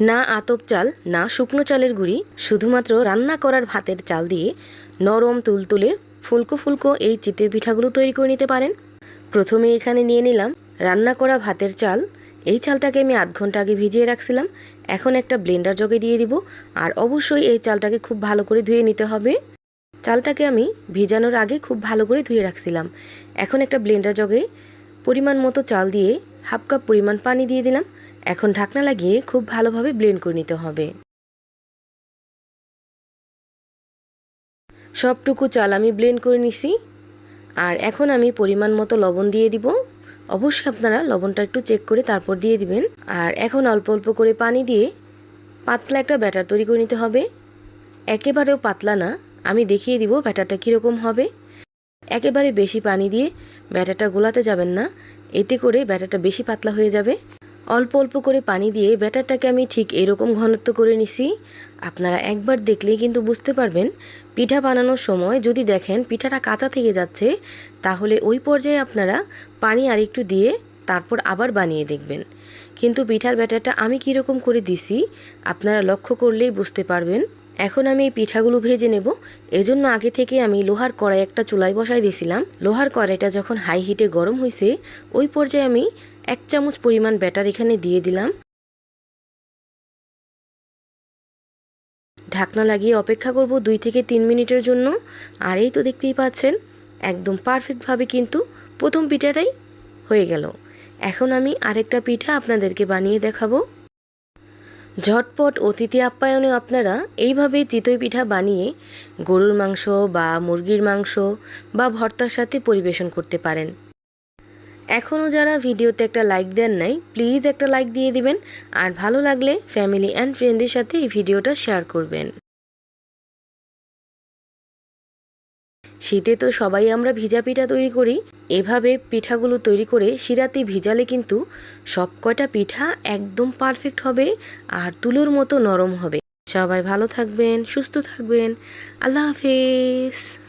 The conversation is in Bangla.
না আতপ চাল, না শুকনো চালের গুঁড়ি, শুধুমাত্র রান্না করার ভাতের চাল দিয়ে নরম তুলতুলে ফুলকো ফুলকো এই চিতই পিঠাগুলো তৈরি করে নিতে পারেন। প্রথমে এখানে নিয়ে নিলাম রান্না করা ভাতের চাল। এই চালটাকে আমি আধ ঘণ্টা আগে ভিজিয়ে রাখছিলাম। এখন একটা ব্লেন্ডার জগে দিয়ে দিব আর অবশ্যই এই চালটাকে খুব ভালো করে ধুয়ে নিতে হবে। চালটাকে আমি ভিজানোর আগে খুব ভালো করে ধুয়ে রাখছিলাম। এখন একটা ব্লেন্ডার জগে পরিমাণ মতো চাল দিয়ে হাফ কাপ পরিমাণ পানি দিয়ে দিলাম। এখন ঢাকনা লাগিয়ে খুব ভালোভাবে ব্লেন্ড করে নিতে হবে। সবটুকু চাল আমি ব্লেন্ড করে নিছি। আর এখন আমি পরিমাণ মতো লবণ দিয়ে দিব। অবশ্যই আপনারা লবণটা একটু চেক করে তারপর দিয়ে দিবেন। আর এখন অল্প অল্প করে পানি দিয়ে পাতলা একটা ব্যাটার তৈরি করে নিতে হবে। একেবারেও পাতলা না, আমি দেখিয়ে দিব ব্যাটারটা কীরকম হবে। একেবারে বেশি পানি দিয়ে ব্যাটারটা গোলাতে যাবেন না, এতে করে ব্যাটারটা বেশি পাতলা হয়ে যাবে। অল্প অল্প করে পানি দিয়ে ব্যাটারটাকে আমি ঠিক এরকম ঘনত্ব করে নিছি। আপনারা একবার দেখলেই কিন্তু বুঝতে পারবেন, পিঠা বানানোর সময় যদি দেখেন পিঠাটা কাঁচা থেকে যাচ্ছে, তাহলে ওই পর্যায়ে আপনারা পানি আর একটু দিয়ে তারপর আবার বানিয়ে দেখবেন। কিন্তু পিঠার ব্যাটারটা আমি কীরকম করে দিছি, আপনারা লক্ষ্য করলেই বুঝতে পারবেন। এখন আমি এই পিঠাগুলো ভেজে নেব। এজন্য আগে থেকে আমি লোহার কড়াই একটা চুলায় বসাই দিয়েছিলাম। লোহার কড়াইটা যখন হাই হিটে গরম হয়েছে ওই পর্যায়ে আমি এক চামচ পরিমাণ ব্যাটার এখানে দিয়ে দিলাম। ঢাকনা লাগিয়ে অপেক্ষা করব দুই থেকে তিন মিনিটের জন্য। আর এই তো দেখতেই পাচ্ছেন, একদম পারফেক্টভাবে কিন্তু প্রথম পিঠাটাই হয়ে গেল। এখন আমি আরেকটা পিঠা আপনাদেরকে বানিয়ে দেখাবো। ঝটপট অতিথি আপ্যায়নে আপনারা এইভাবে চিতই পিঠা বানিয়ে গরুর মাংস বা মুরগির মাংস বা ভর্তার সাথে পরিবেশন করতে পারেন। এখনও যারা ভিডিওতে একটা লাইক দেন নাই, প্লিজ একটা লাইক দিয়ে দিবেন। আর ভালো লাগলে ফ্যামিলি অ্যান্ড ফ্রেন্ডের সাথে এই ভিডিওটা শেয়ার করবেন। শীতে তো সবাই আমরা ভিজা পিঠা তৈরি করি। এভাবে পিঠাগুলো তৈরি করে শিরাতে ভিজালে কিন্তু সব কয়টা পিঠা একদম পারফেক্ট হবে আর তুলোর মতো নরম হবে। সবাই ভালো থাকবেন, সুস্থ থাকবেন। আল্লাহ হাফেজ।